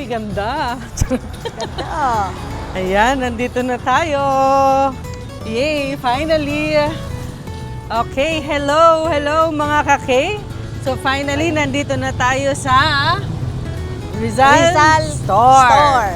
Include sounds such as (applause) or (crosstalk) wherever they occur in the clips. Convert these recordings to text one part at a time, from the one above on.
Uy, ganda. Oh, Ayan, nandito na tayo. Yay, finally. Okay, hello, hello mga kake. So finally, nandito na tayo sa Rizal, Rizal Store. Store.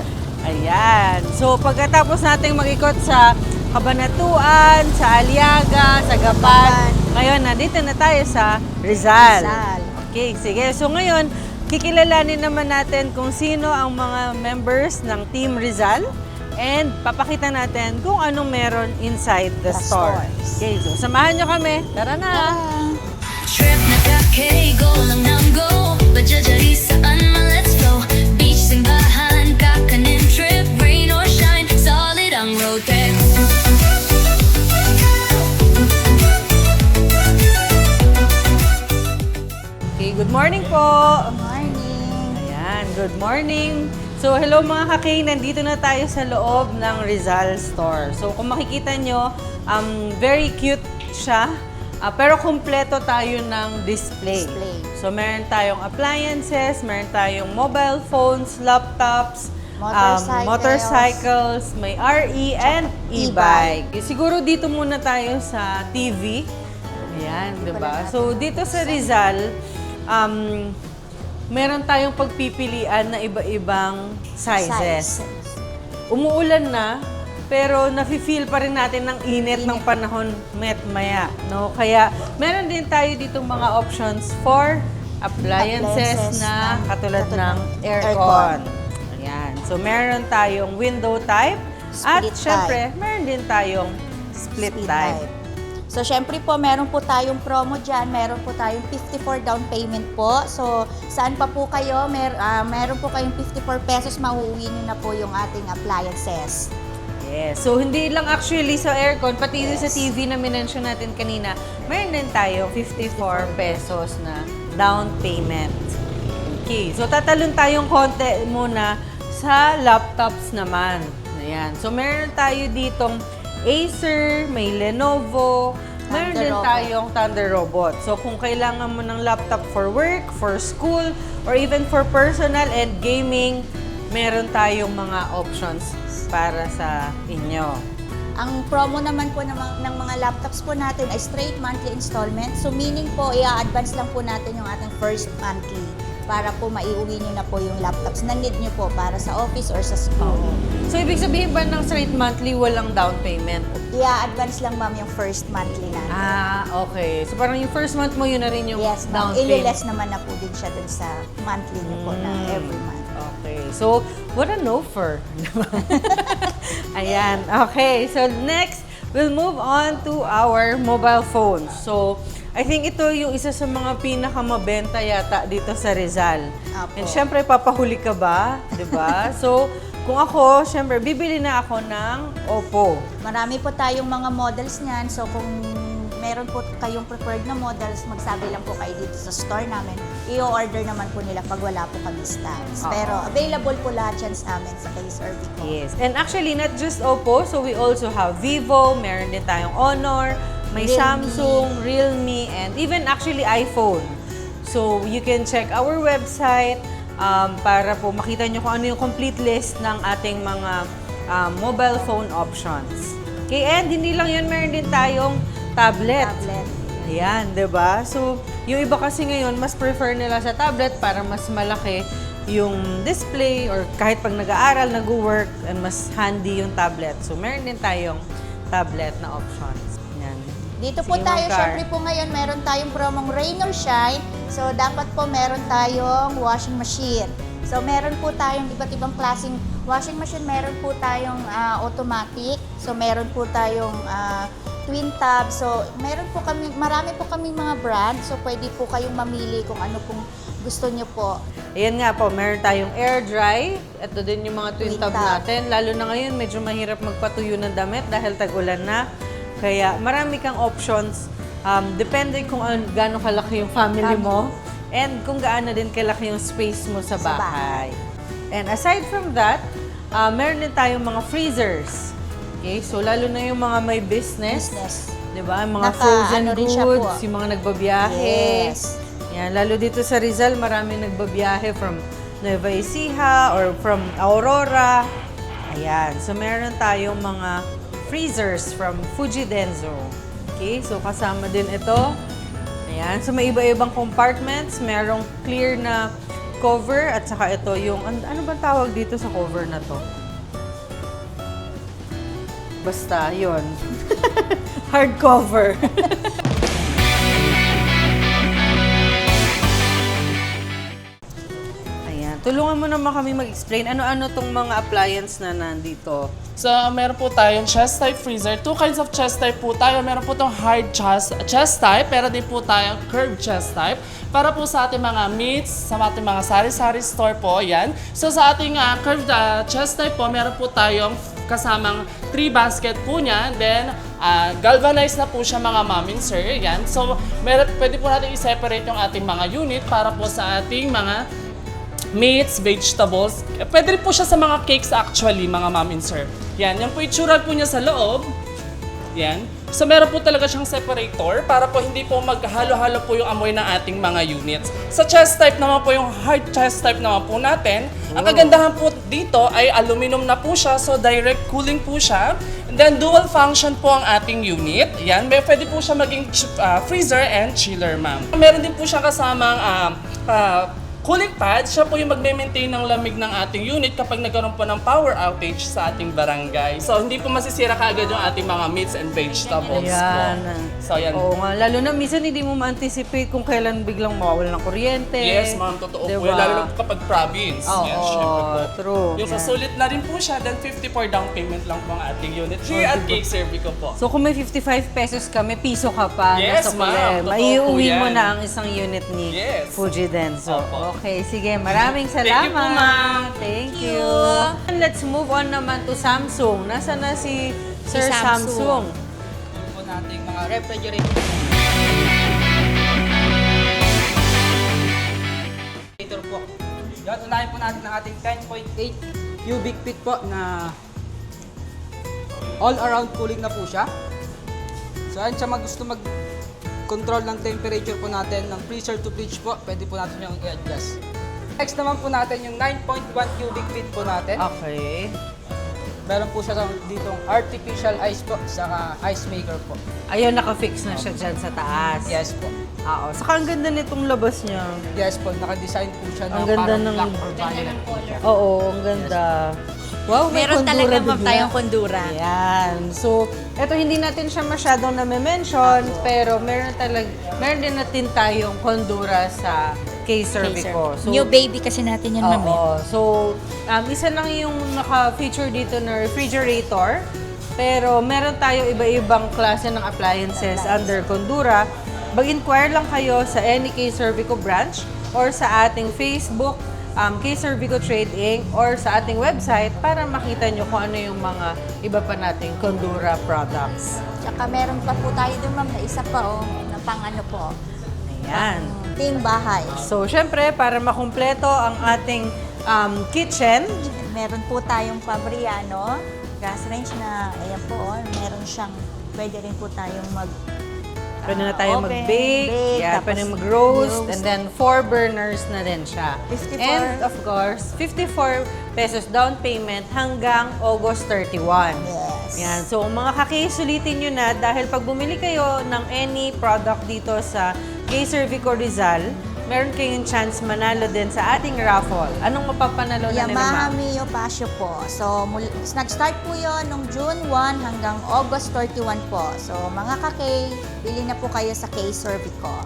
Ayan. So pagkatapos nating mag-ikot sa Kabanatuan, sa Aliaga, sa Gapan, ngayon nandito na tayo sa Rizal. Rizal. Okay, sige. So ngayon, kikilalanin naman natin kung sino ang mga members ng Team Rizal and papakita natin kung anong meron inside the, The store. stores. Okay, so samahan nyo kami. Tara na! Trip na go lang ng go Bajajari saan man, let's flow Beach simbahan, kakanin trip Rain or shine, solid ang road trip Okay, good morning po! Good morning. So, hello mga kakay, nandito na tayo sa loob ng Rizal Store. So, kung makikita nyo, um, very cute siya. Ah, pero kumpleto tayo ng display. Display. So, meron tayong appliances, meron tayong mobile phones, laptops, um, Motorcycles. motorcycles, may RE and e-bike. e-bike. Siguro dito muna tayo sa TV. Ayan, di ba? pala So, dito sa Rizal, um, meron tayong pagpipilian na iba-ibang sizes. Umuulan na, pero nafe-feel pa rin natin ng init, ng panahon met maya, no? Kaya meron din tayo ditong mga options for appliances, Appliances na katulad katulad ng ng aircon. Ayan. So meron tayong window type at Split syempre, meron din tayong split, Speed type. type. So, syempre po, meron po tayong promo dyan. Meron po tayong 54 down payment po. So, saan pa po kayo? Mer ah, meron po kayong 54 pesos, mauuwi nyo na po yung ating appliances. Yes. So, hindi lang actually sa aircon, pati din sa TV na minention natin kanina, meron din tayo 54 pesos na down payment. Okay. So, tatalon tayong konti muna sa laptops naman. Ayan. So, meron tayo ditong Acer, may Lenovo, meron din Robot. tayong Thunder Robot. So, kung kailangan mo ng laptop for work, for school, or even for personal and gaming, meron tayong mga options para sa inyo. Ang promo naman po ng, mga- ng mga laptops po natin ay straight monthly installment. So meaning po, i-advance lang po natin yung ating first monthly para po maiuwi nyo na po yung laptops na need nyo po para sa office or sa school. So, ibig sabihin ba ng straight monthly, walang down payment? I-advance lang ma'am yung first monthly natin. Ah, okay. So, parang yung first month mo, yun na rin yung yes, down ma'am. payment. Ililess naman na po din siya dun sa monthly nyo po na Mm. every month. Okay. So, what an offer. (laughs) Ayan. Okay. So, next, we'll move on to our mobile phones. So, I think ito yung isa sa mga pinakamabenta yata dito sa Rizal. Apo. And syempre, papahuli ka ba? ba? (laughs) so, kung ako, syempre, bibili na ako ng Oppo. Marami po tayong mga models niyan. So kung meron po kayong preferred na models, magsabi lang po kayo dito sa store namin. I-order naman po nila pag wala po kami stocks. Oo. Pero available po lahat yan sa amin sa kay Sir Vico. Yes. And actually, not just Oppo. So, we also have Vivo, meron din tayong Honor, may Realme. Samsung, Realme, and even actually iPhone. So, you can check our website um, para po makita nyo kung ano yung complete list ng ating mga um, mobile phone options. Okay, and hindi lang yun, meron din tayong tablet. Tablet. Ayan, 'di ba? So, yung iba kasi ngayon mas prefer nila sa tablet para mas malaki yung display or kahit pag nag-aaral, nag-work, and mas handy yung tablet. So, meron din tayong tablet na options. Dito po Sige, tayo, Car. syempre po ngayon, meron tayong promong rain or shine. So, dapat po meron tayong washing machine. So, meron po tayong iba't ibang klaseng washing machine. Meron po tayong ah, automatic. So, meron po tayong ah, twin tab. So, meron po kami, marami po kami mga brand. So, pwede po kayong mamili kung ano pong gusto nyo po. Ayan nga po, meron tayong air dry. Ito din yung mga twin Twin tab tab. natin. Lalo na ngayon, medyo mahirap magpatuyo ng damit dahil tag-ulan na. Kaya marami kang options. Um, depende kung an- gaano kalaki yung family mo and kung gaano din kalaki yung space mo sa Sa bahay. And aside from that, uh, meron din tayong mga freezers. Okay, so lalo na yung mga may business. Business. 'Di ba? Mga Naka- frozen ano rin siya goods, po. yung mga nagbabiyahe. Yes. Yan, lalo dito sa Rizal, marami nagbabiyahe from Nueva Ecija or from Aurora. Ayan. So, meron tayong mga freezers from Fuji Denso. Okay, so kasama din ito. Ayan. So, may iba-ibang compartments. Merong clear na cover at saka ito yung, an- ano bang tawag dito sa cover na to? Basta, yon (laughs) Hardcover. Ayan. (laughs) Tulungan mo naman kami mag-explain ano-ano tong mga appliance na nandito. So, meron po tayong chest type freezer. Two kinds of chest type po tayo. Meron po tong hard chest, chest type, pero din po tayong curved chest type. Para po sa ating mga meats, sa ating mga sari-sari store po, yan. So, sa ating ah, curved ah, chest type po, meron po tayong kasamang 3 basket po niya. Then, ah, galvanized na po siya mga and sir. Yan. So, meron, pwede po natin i-separate yung ating mga unit para po sa ating mga meats, vegetables. Eh, Pwede rin po siya sa mga cakes actually, mga ma'am and sir. Yan, yan po itsura po niya sa loob. Yan. So meron po talaga siyang separator para po hindi po maghalo-halo po yung amoy ng ating mga units. Sa chest type naman po, yung hard chest type naman po natin, ang kagandahan po dito ay aluminum na po siya, so direct cooling po siya. And then dual function po ang ating unit. Yan, may pwede po siya maging ah, freezer and chiller, ma'am. Meron din po siya kasamang ah, ah, cooling pad, siya po yung magme-maintain ng lamig ng ating unit kapag nagkaroon po ng power outage sa ating barangay. So, hindi po masisira kaagad yung ating mga meats and vegetables Ayan. po. So, yan. Oo nga, lalo na minsan hindi mo ma-anticipate kung kailan biglang mawawala ng kuryente. Yes, ma'am, totoo po. Diba? Yan, Lalo na po kapag province. Oo, yes, syempre po. true. Yung Yan. sulit na rin po siya, then 54 down payment lang po ang ating unit. Here at Cake Servico po. So kung may 55 pesos ka, may piso ka pa. Yes, ma'am. Maiuwi po mo na ang isang unit ni Yes. Fuji Denso. Opo. Okay, sige. Maraming Thank salamat. you po, ma'am. Thank Thank you. you. Let's move on naman to Samsung. Nasaan na si Sir Samsung. Samsung? po nating mga refrigerator. Refrigerator po. Yan, unahin po natin ang ating 10.8 cubic feet po na all around cooling na po siya. So ayun siya mag gusto mag control ng temperature po natin ng freezer to fridge po, pwede po natin yung i-adjust. Next naman po natin yung 9.1 cubic feet po natin. Okay. Meron po siya dito artificial ice po, saka ice maker po. Ayun, nakafix na siya dyan sa taas. Yes po. Oo. Saka ang ganda nitong labas niya. Yes po, naka-design po siya Ang na ganda parang ng- black or violet po siya. Oo, ang ganda. Wow, may Meron talaga ma'am tayong kondura. Ayan. So, eto hindi natin siya masyadong na-mention, pero meron talag meron din natin tayong kondura sa K-Cervico. So, New baby kasi natin yan, ma'am. eh. Oo. So, um, isa lang yung naka-feature dito na refrigerator. Pero meron tayo iba-ibang klase ng appliances under Kondura. Mag-inquire lang kayo sa any K-Cervico branch or sa ating Facebook, um, K-Cervico Trade Inc. or sa ating website para makita nyo kung ano yung mga iba pa nating Kondura products. Tsaka meron pa po tayo dun, ma'am, na isa pa, oh, na pang ano po, Ayan. team bahay. So, syempre, para makumpleto ang ating um, kitchen, Meron po tayong Fabriano gas range na, ayan po, oh, meron siyang, pwede rin po tayong mag Pwede na tayo mag-bake, bake, yeah, tapos pwede mag-roast, roast. and then four burners na din siya. 54. And of course, 54 pesos down payment hanggang August 31. Yes. Yan. So, mga kakisulitin nyo na dahil pag bumili kayo ng any product dito sa K-Cervico Rizal, meron kayong chance manalo din sa ating raffle. Anong mapapanalo na nila, Yamaha ma'am? Mio Pasio po. So, mul- nag-start po yon nung June 1 hanggang August 31 po. So, mga ka-K, bili na po kayo sa K-Cervico.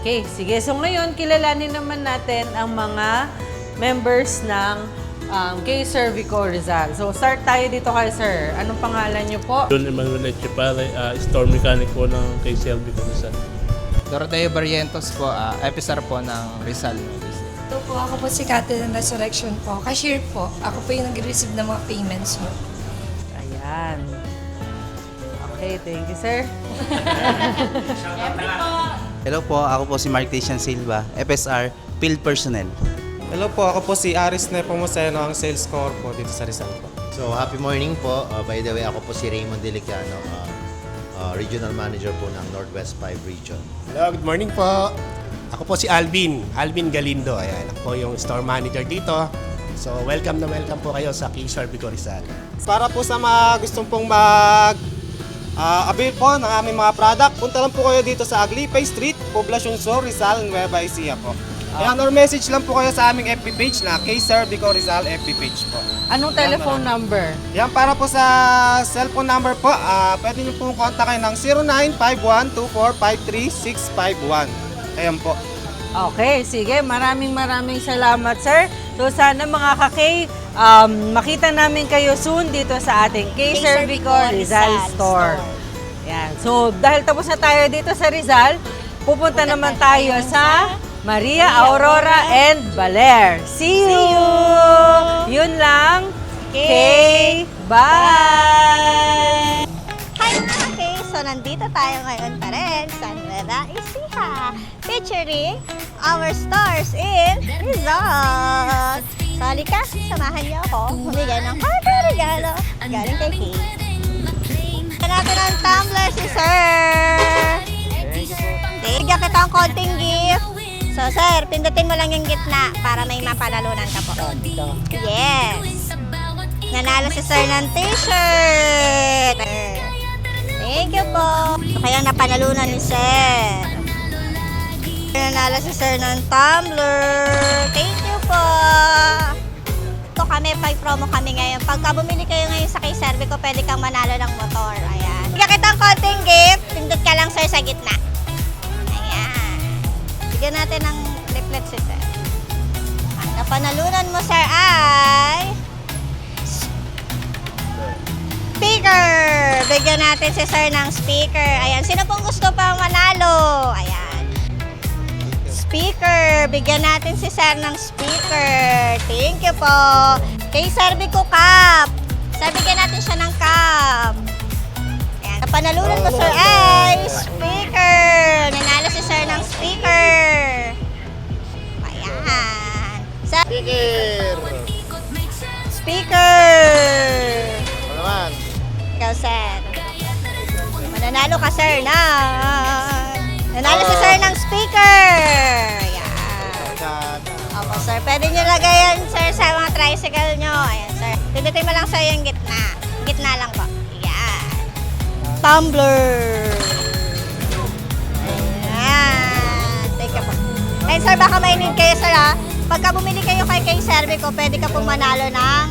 Okay, sige. So ngayon, kilalanin naman natin ang mga members ng um, K-Cervico Rizal. So start tayo dito kay sir. Anong pangalan niyo po? John Emmanuel Echepare, uh, store mechanic po ng KCLB Comisan. Doroteo Barrientos po, ah, episar po ng Rizal. Ito po, ako po si Catherine Resurrection po. Cashier po. Ako po yung nag-receive ng mga payments mo. Ayan. Okay, thank you sir. Hello po, ako po si Mark Christian Silva, FSR, Field Personnel. Hello po, ako po si Aris Nepomuceno, ang sales core po dito sa Rizal po. So, happy morning po. Uh, by the way, ako po si Raymond Delicano, uh, uh, Regional Manager po ng Northwest 5 Region. Hello, good morning po. Ako po si Alvin, Alvin Galindo. Ayan, ako po yung store manager dito. So, welcome na welcome po kayo sa King Servico Rizal. Para po sa mga gustong pong mag ah, avail po ng aming mga product, punta lang po kayo dito sa Aglipay Street, Poblacion Sur, Rizal, Nueva Ecija po. Ayan, or message lang po kayo sa aming FB page na K Servico Rizal FB page po. Anong telephone number? Yan para po sa cellphone number po, ah, pwede niyo pong kontakin ng 0951-2453-651. Ayan po. Okay, sige. Maraming maraming salamat, sir. So, sana mga kakay, um, makita namin kayo soon dito sa ating K. Cervico Rizal Store. Yan. So, dahil tapos na tayo dito sa Rizal, pupunta naman tayo sa Maria Aurora and Baler. See you! Yun lang. Okay. Bye! Hi mga Kay! So, nandito tayo ngayon pa rin sa Nueva Ecija, featuring our stores in Rizal. So, halika, samahan niyo ako humigay ng happy regalo galing kay Kay. Ito natin ang tumbler si Sir! Bigyan kita ang konting gift. So, Sir, pindutin mo lang yung gitna para may mapanalunan ka po. Yes! Nanalo si Sir ng t-shirt. Thank you po. So, kaya napanalunan ni Sir. Nanalo si Sir ng tumbler. Thank you po. Ito kami, pag promo kami ngayon. Pagka bumili kayo ngayon sa kay Servico, pwede kang manalo ng motor. Ayan. Bigyan kita ng konting gift. Pindot ka lang, Sir, sa gitna. Bigyan natin ng leaflet si Sir. Ang napanalunan mo, Sir, ay speaker! Bigyan natin si Sir ng speaker. Ayan, sino pong gusto pang manalo? Ayan. Speaker! Bigyan natin si Sir ng speaker. Thank you po. Kay Servico Cup. Sir, bigyan natin siya ng cup. Ayan. Napanalunan mo, Sir, ay speaker! Speaker! speaker! Ano naman? Ikaw, sir. Mananalo ka, sir, na... Nanalo si sir ng speaker! Yan. Opo, sir. Pwede nyo lagayan, sir, sa mga tricycle nyo. Ayan, sir. Pindutin mo lang, sir, yung gitna. Gitna lang po. Yan. Tumbler! Ayan. Thank you po. And sir, baka need kayo, sir, ha? Pagka bumili kayo kay kay Servico, pwede ka pong manalo ng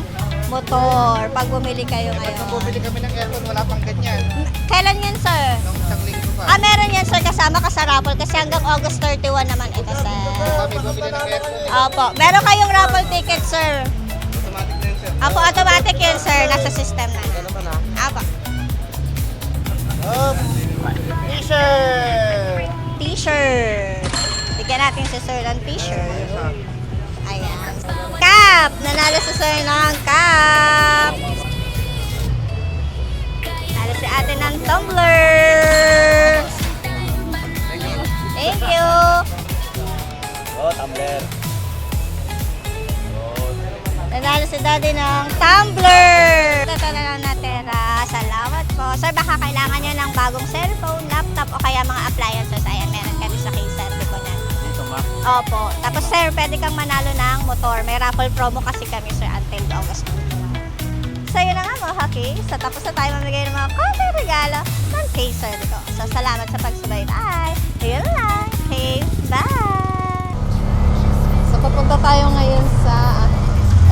motor. Pag bumili kayo ngayon. Bumili kami ng aircon, wala pang ganyan. Kailan yun, sir? Nung isang linggo pa. Ah, meron yan, sir. Kasama ka sa raffle kasi hanggang August 31 naman ito, sir. Kami bumili ng aircon. Opo. Meron kayong raffle ticket, sir. Automatic na yun, sir. Opo, automatic yun, sir. Nasa system na. Opo. Um, t-shirt! T-shirt. Bigyan natin si sir ng t-shirt. Cap! Nanalo si sir ng cap. Nanalo si ate ng tumbler. Thank you. Oh, tumbler. Nanalo si daddy ng tumbler. Ito na lang natira. Salamat po. Sir, baka kailangan nyo ng bagong cellphone, laptop, o kaya mga appliances. Ayan, meron kami sa case. Opo. Tapos sir, pwede kang manalo ng motor. May raffle promo kasi kami sir until August 21. So yun na nga mga haki. So tapos na tayo mamigay ng mga konti regalo ng case Servico. So salamat sa pagsubaybay. Ayun lang. Okay, bye! So, papunta tayo ngayon sa,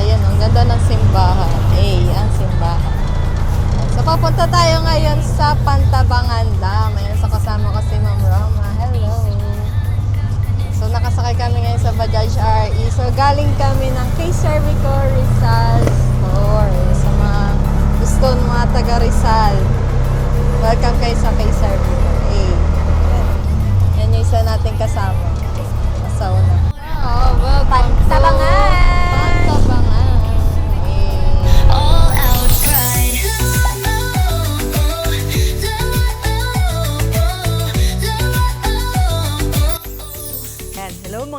ayun, ang ganda ng simbahan. Eh, ang simbahan. So, papunta tayo ngayon sa Pantabangan Dam. Ayun, kami ng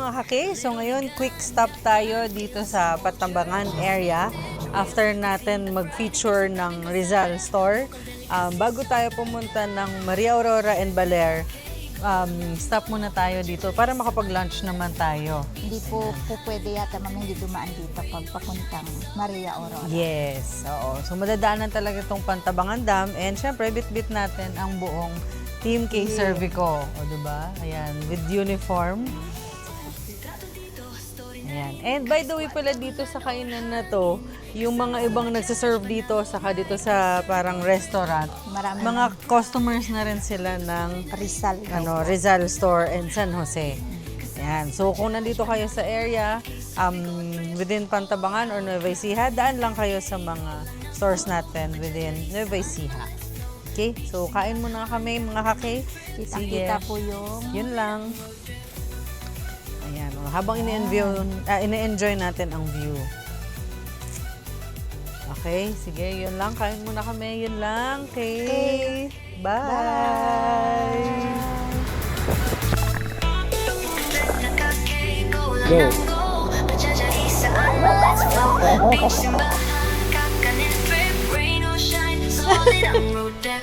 mga kaki. So ngayon, quick stop tayo dito sa Patambangan area after natin mag-feature ng Rizal Store. Um, bago tayo pumunta ng Maria Aurora and Baler, um, stop muna tayo dito para makapag-lunch naman tayo. Hindi po, po pwede yata ma'am hindi dumaan dito pag papuntang Maria Aurora. Yes, oo. So madadaanan talaga itong Pantabangan Dam and syempre bit-bit natin ang buong Team K Cervico. O, diba? Ayan, with uniform. Ayan. And by the way pala dito sa kainan na to, yung mga ibang nagsaserve dito, saka dito sa parang restaurant, Marami mga customers na rin sila ng Rizal. ano, Rizal Store and San Jose. Ayan. So, kung nandito kayo sa area, um, within Pantabangan or Nueva Ecija, daan lang kayo sa mga stores natin within Nueva Ecija. Okay? So, kain muna kami, mga kake. Kitang-kita po yung Yun lang. Ayan. o, habang ine-enjoy, ah, ine-enjoy natin ang view. Okay, sige, yun lang. Kain muna kami, yun lang. Okay. Bye. Go. Pajajari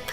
(laughs)